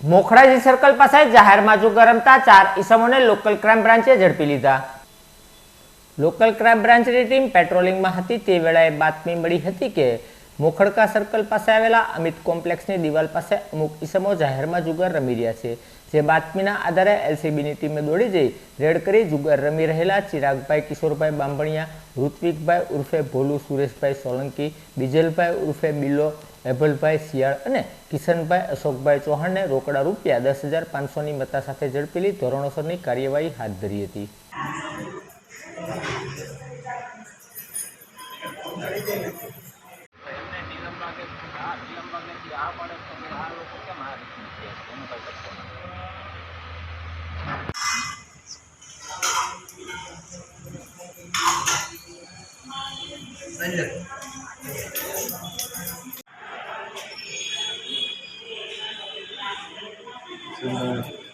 Mokhdaji circle પાસે જાહેરમાં જો ગરમતા ચાર ઈસમોને લોકલ ક્રાઇમ બ્રાન્ચે ઝડપી લીધા. લોકલ ક્રાઇમ બ્રાન્ચની ટીમ પેટ્રોલિંગમાં હતી. તે વેળાએ બાતમી મળી હતી કે મોખડકા સર્કલ પાસે આવેલા અમિત કોમ્પ્લેક્સની દિવાલ પાસે અમુક ઈસમો જાહેરમાં જુગાર રમી રહ્યા છે. જે બાતમીના આધારે એલસીબીની ટીમે દોડી જઈ રેડ કરી જુગાર રમી રહેલા ચિરાગભાઈ, કિશોરભાઈ બાંભણિયા, ઋત્વિકભાઈ ઉર્ફે ભોલુ, સુરેશભાઈ સોલંકી બીજલભાઈ ઉર્ફે બિલો, એભલભાઈ શિયાળ અને કિશનભાઈ અશોકભાઈ ચૌહાણને રોકડા રૂપિયા દસ હજાર પાંચસોની મત્તા સાથે ઝડપી લઈ ધોરણોસરની કાર્યવાહી હાથ ધરી હતી. એમને નીલમબાગ હા નીલમબાગેથી આ પડે તો આ લોકો કેમ આ રીતનું છે એનો કંઈ પત્તો નથી